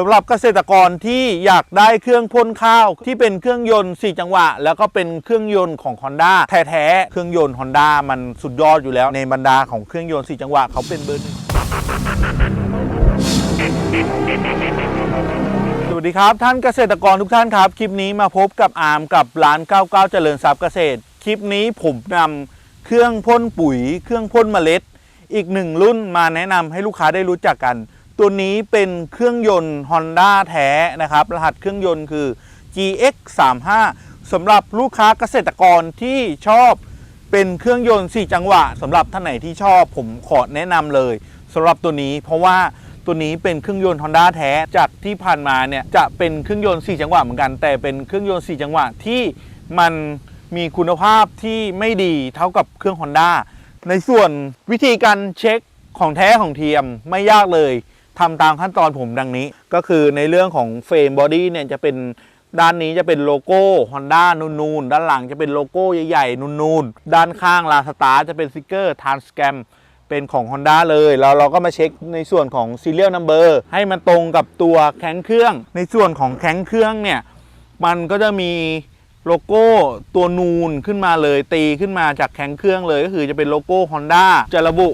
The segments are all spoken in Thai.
สำหรับเกษตรกรที่อยากได้เครื่องพ่นข้าวที่เป็นเครื่องยนต์ 4 จังหวะ แล้วก็เป็นเครื่องยนต์ของ Honda แท้ๆ เครื่องยนต์ Honda มันสุดยอดอยู่แล้ว ในบรรดาของเครื่องยนต์ 4 จังหวะ เขาเป็นเบอร์หนึ่งสวัสดีครับ ท่านเกษตรกรทุกท่านครับ คลิปนี้มาพบกับอาร์มกับร้าน 99 เจริญทรัพย์เกษตร คลิปนี้ผมนำเครื่องพ่นปุ๋ย เครื่องพ่นเมล็ด อีกหนึ่งรุ่นมาแนะนำให้ลูกค้าได้รู้จักกัน ตัวนี้เป็นเครื่องยนต์ Honda แท้นะครับ รหัสเครื่องยนต์คือ GX 3 5 สำหรับลูกค้าเกษตรกรที่ชอบเป็นเครื่องยนต์ 4 จังหวะสำหรับท่านไหนที่ชอบผมขอแนะนำเลยสำหรับตัวนี้เพราะว่าตัวนี้เป็นเครื่องยนต์ Honda แท้จากที่ผ่านมาเนี่ยจะเป็นเครื่องยนต์ 4 จังหวะเหมือนกัน แต่เป็นเครื่องยนต์ 4 จังหวะที่มันมีคุณภาพที่ไม่ดีเท่ากับเครื่อง Honda ในส่วนวิธีการเช็คของแท้ของเทียมไม่ยากเลย ทำตามขั้นตอนผมดังนี้ ก็คือในเรื่องของเฟรมบอดี้เนี่ยจะเป็นด้านนี้จะเป็นโลโก้ Honda นูนๆ ด้านหลังจะเป็นโลโก้ใหญ่ๆ นูนๆ ด้านข้างลาสตาจะเป็นสติกเกอร์ทานสแกมเป็นของ Honda เลยแล้วเราก็มาเช็คในส่วนของ Serial Number ให้มันตรงกับตัวแข้งเครื่อง ในส่วนของแข้งเครื่องเนี่ย มันก็จะมีโลโก้ตัวนูนขึ้นมาเลยตีขึ้นมาจากแข้งเครื่องเลย ก็คือจะเป็นโลโก้ Honda จะระบุ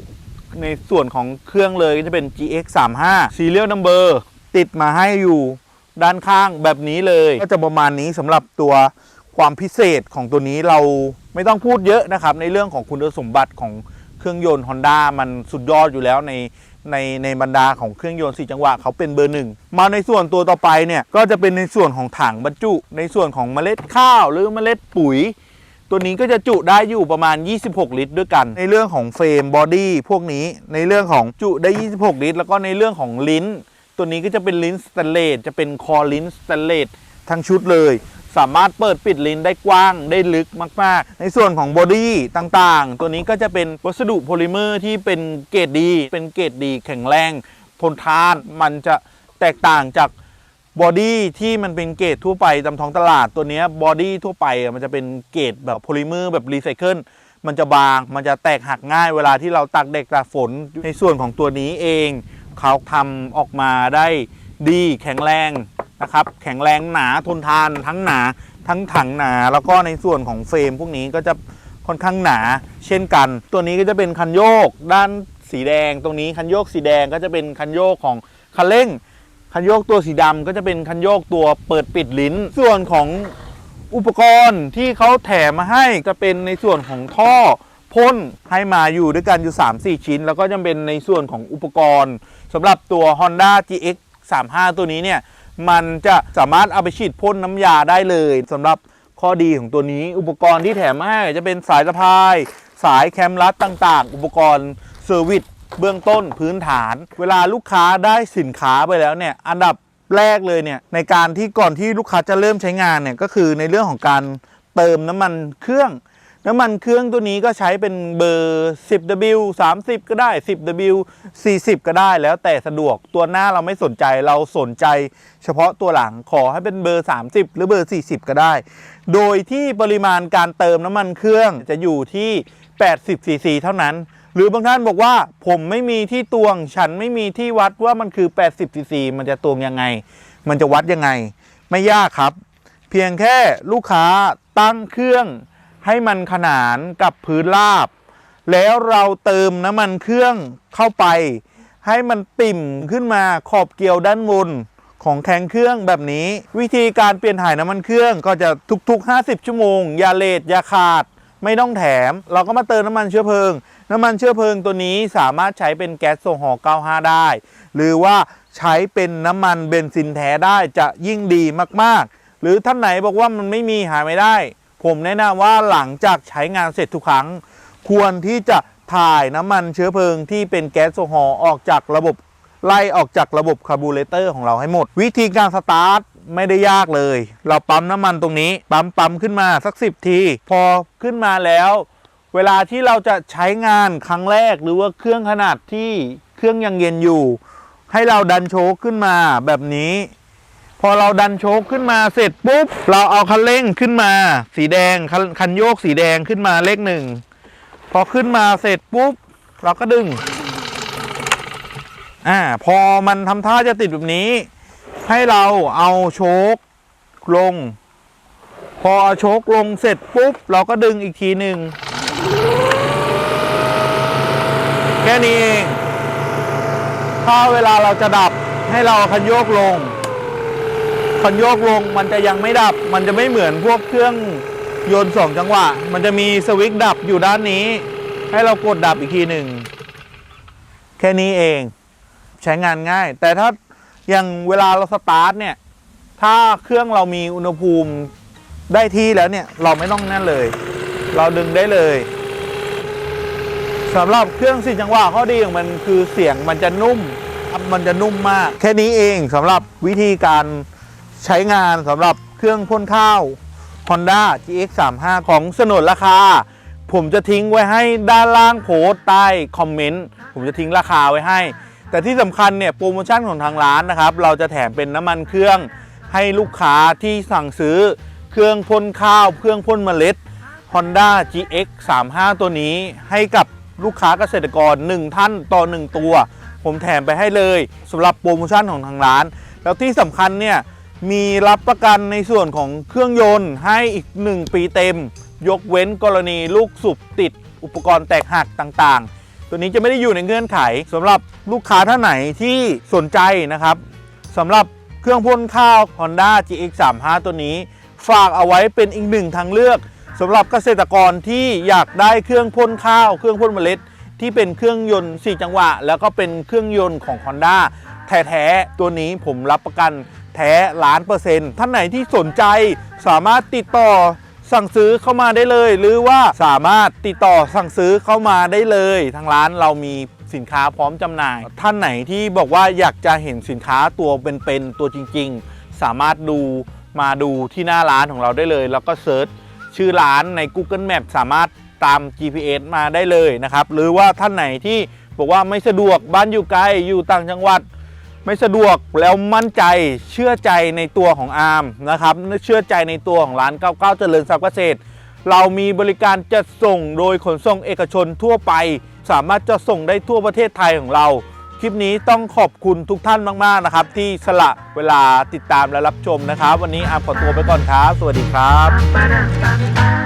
ในส่วนของเครื่องเลยก็จะเป็น GX 3 5 Serial Number ติดมาให้อยู่ด้านข้างแบบนี้เลย ก็จะประมาณนี้สำหรับตัวความพิเศษของตัวนี้เราไม่ต้องพูดเยอะนะครับ ในเรื่องของคุณสมบัติของเครื่องยนต์ Honda มันสุดยอดอยู่แล้วในในในบรรดาของเครื่องยนต์ 4 จังหวะเขาเป็นเบอร์หนึ่งมาในส่วนตัวต่อไปเนี่ยก็จะเป็นในส่วนของถังบรรจุ ในส่วนของเมล็ดข้าวหรือเมล็ดปุ๋ย ตัวนี้ก็จะจุได้อยู่ประมาณ 26 ลิตรด้วยกัน ในเรื่องของเฟรมบอดี้พวกนี้ในเรื่องของจุได้ 26 ลิตร แล้วก็ในเรื่องของลิ้น ตัวนี้ก็จะเป็นลิ้นสแตนเลสจะเป็นคอลิ้นสแตนเลสทั้งชุดเลย สามารถเปิดปิดลิ้นได้กว้างได้ลึกมาก ๆ ในส่วนของบอดี้ต่างๆ ตัวนี้ก็จะเป็นวัสดุโพลิเมอร์ที่เป็นเกรดดี เป็นเกรดดีแข็งแรงทนทานมันจะแตกต่างจาก บอดี้ที่มันเป็นเกรดทั่วไปตามท้องตลาดตัวนี้บอดี้ทั่วไปมันจะเป็นเกรดแบบโพลิเมอร์แบบรีไซเคิลมันจะบาง มันจะแตกหักง่ายเวลาที่เราตักเด็กตากฝน ในส่วนของตัวนี้เอง เขาทำออกมาได้ดีแข็งแรงนะครับ แข็งแรงหนาทนทานทั้งหนาทั้งถังหนา แล้วก็ในส่วนของเฟรมพวกนี้ก็จะค่อนข้างหนา เช่นกัน ตัวนี้ก็จะเป็นคันโยก ด้านสีแดง ตรงนี้คันโยกสีแดงก็จะเป็นคันโยกของคันเร่ง คันโยกตัวสีดำก็จะเป็นคันโยกตัวเปิดปิดลิ้น ส่วนของอุปกรณ์ที่เขาแถมมาให้จะเป็นในส่วนของท่อพ่นให้มาอยู่ด้วยกันอยู่ 3-4 ชิ้น แล้วก็จะเป็นในส่วนของอุปกรณ์สำหรับตัว Honda GX 35 ตัวนี้เนี่ย มันจะสามารถเอาไปฉีดพ่นน้ำยาได้เลยสำหรับข้อดีของตัวนี้ อุปกรณ์ที่แถมมาให้จะเป็นสายสะพาย สายแคมรัดต่างๆ อุปกรณ์เซอร์วิส เบื้องต้นพื้นฐาน เวลาลูกค้าได้สินค้าไปแล้วเนี่ยอันดับแรกเลยเนี่ยในการที่ก่อนที่ลูกค้าจะเริ่มใช้งานเนี่ยก็คือในเรื่องของการเติมน้ำมันเครื่อง น้ำมันเครื่องตัวนี้ก็ใช้เป็นเบอร์ 10W 30 ก็ได้ 10W 40 ก็ได้แล้วแต่สะดวกตัวหน้าเราไม่สนใจเราสนใจ เฉพาะตัวหลังขอให้เป็นเบอร์ 30 หรือเบอร์ 40 ก็ได้ โดยที่ปริมาณการเติมน้ำมันเครื่องจะอยู่ที่ 80 cc เท่านั้น หรือบางท่านบอกว่าผมไม่มีที่ตวง ฉันไม่มีที่วัดว่ามันคือ 80 cc มันจะตวงยังไง มันจะวัดยังไง ไม่ยากครับ เพียงแค่ลูกค้าตั้งเครื่องให้มันขนานกับพื้นราบ แล้วเราเติมน้ำมันเครื่องเข้าไป ให้มันปิ่มขึ้นมาขอบเกลียวด้านบนของแข้งเครื่องแบบนี้ วิธีการเปลี่ยนถ่ายน้ำมันเครื่องก็จะทุกๆ 50 ชั่วโมง อย่าเลทอย่าขาด ไม่ต้องแถม เราก็มาเติมน้ำมันเชื้อเพลิง น้ำมันเชื้อเพลิงตัวนี้สามารถใช้เป็นแก๊สโซฮอล์95 ได้ หรือว่าใช้เป็นน้ำมันเบนซินแท้ได้จะยิ่งดีมากๆ หรือท่านไหนบอกว่ามันไม่มีหาไม่ได้ ผมแนะนำว่าหลังจากใช้งานเสร็จทุกครั้ง ควรที่จะถ่ายน้ำมันเชื้อเพลิงที่เป็นแก๊สโซฮอล์ออกจากระบบไล่ออกจากระบบคาร์บูเรเตอร์ของเราให้หมด วิธีการสตาร์ทไม่ได้ยากเลย เราปั๊มน้ำมันตรงนี้ ปั๊มปั๊มขึ้นมาสักสิบที พอขึ้นมาแล้ว เวลาที่เราจะใช้งานครั้งแรกหรือว่าเครื่องขนาดที่เครื่องยังเย็นอยู่ ให้เราดันโชคขึ้นมาแบบนี้ พอเราดันโชคขึ้นมาเสร็จปุ๊บ เราเอาคันเร่งขึ้นมา สีแดงคันคันโยกสีแดงขึ้นมาเลขหนึ่งพอขึ้นมาเสร็จปุ๊บ เราก็ดึงอ่าพอมันทำท่าจะติดแบบนี้ ให้เราเอาโชคลง พอโชคลงเสร็จปุ๊บ เราก็ดึงอีกทีหนึ่ง แค่นี้เองถ้าเวลาเราจะดับให้เราคันโยกลง คันโยกลงมันจะยังไม่ดับ มันจะไม่เหมือนพวกเครื่องยนต์สองจังหวะ มันจะมีสวิตช์ดับอยู่ด้านนี้ ให้เรากดดับอีกทีหนึ่ง แค่นี้เอง ใช้งานง่าย แต่ถ้าอย่างเวลาเราสตาร์ทเนี่ย ถ้าเครื่องเรามีอุณหภูมิได้ที่แล้วเนี่ย เราไม่ต้องนั่นเลย เราดึงได้เลยสำหรับเครื่องสี่จังหวะข้อดีของมันคือเสียงมันจะนุ่ม มันจะนุ่มมาก แค่นี้เองสำหรับวิธีการใช้งานสำหรับเครื่องพ่นข้าว Honda GX35 ของสนนราคา ผมจะทิ้งไว้ให้ด้านล่างโพสต์ใต้คอมเมนต์ผมจะทิ้งราคาไว้ให้ แต่ที่สำคัญเนี่ยโปรโมชั่นของทางร้านนะครับ เราจะแถมเป็นน้ำมันเครื่องให้ลูกค้าที่สั่งซื้อเครื่องพ่นข้าว เครื่องพ่นเมล็ด Honda GX35 ตัวนี้ให้กับลูกค้าเกษตรกร 1 ท่านต่อ 1 ตัว ผมแถมไปให้เลยสำหรับโปรโมชั่นของทางร้าน แล้วที่สำคัญเนี่ยมีรับประกันในส่วนของเครื่องยนต์ให้อีก 1 ปีเต็ม ยกเว้นกรณีลูกสูบติดอุปกรณ์แตกหักต่างๆ ตัวนี้จะไม่ได้อยู่ในเงื่อนไขสำหรับลูกค้าท่านไหนที่สนใจนะครับสำหรับเครื่องพ่นข้าว Honda GX35 ตัวนี้ ฝากเอาไว้เป็นอีกหนึ่งทางเลือก สำหรับเกษตรกรที่อยากได้เครื่องพ่นข้าว เครื่องพ่นเมล็ด ที่เป็นเครื่องยนต์ 4 จังหวะ แล้วก็เป็นเครื่องยนต์ของ Honda แท้ๆตัวนี้ผมรับประกันแท้ล้านเปอร์เซ็นต์ท่านไหนที่สนใจสามารถติดต่อสั่งซื้อเข้ามาได้เลย หรือว่าสามารถติดต่อสั่งซื้อเข้ามาได้เลย ทางร้านเรามีสินค้าพร้อมจำหน่าย ท่านไหนที่บอกว่าอยากจะเห็นสินค้าตัวเป็นๆตัวจริง ๆ สามารถดูมาดูที่หน้าร้านของเราได้เลย แล้วก็เซิร์ช ชื่อร้านใน Google Map สามารถตาม GPS มาได้เลยนะครับ หรือว่าท่านไหนที่บอกว่าไม่สะดวกบ้านอยู่ไกลอยู่ต่างจังหวัด ไม่สะดวกแล้วมั่นใจเชื่อใจในตัวของอาร์มนะครับเชื่อใจในตัวของร้าน 99 เจริญทรัพย์เกษตร เรามีบริการจัดส่งโดยขนส่งเอกชนทั่วไป สามารถจะส่งได้ทั่วประเทศไทยของเรา คลิปนี้ต้องขอบคุณทุกท่านมาก ๆ นะครับ ที่สละเวลาติดตามและรับชมนะครับ วันนี้อาร์มขอตัวไปก่อนครับ สวัสดีครับ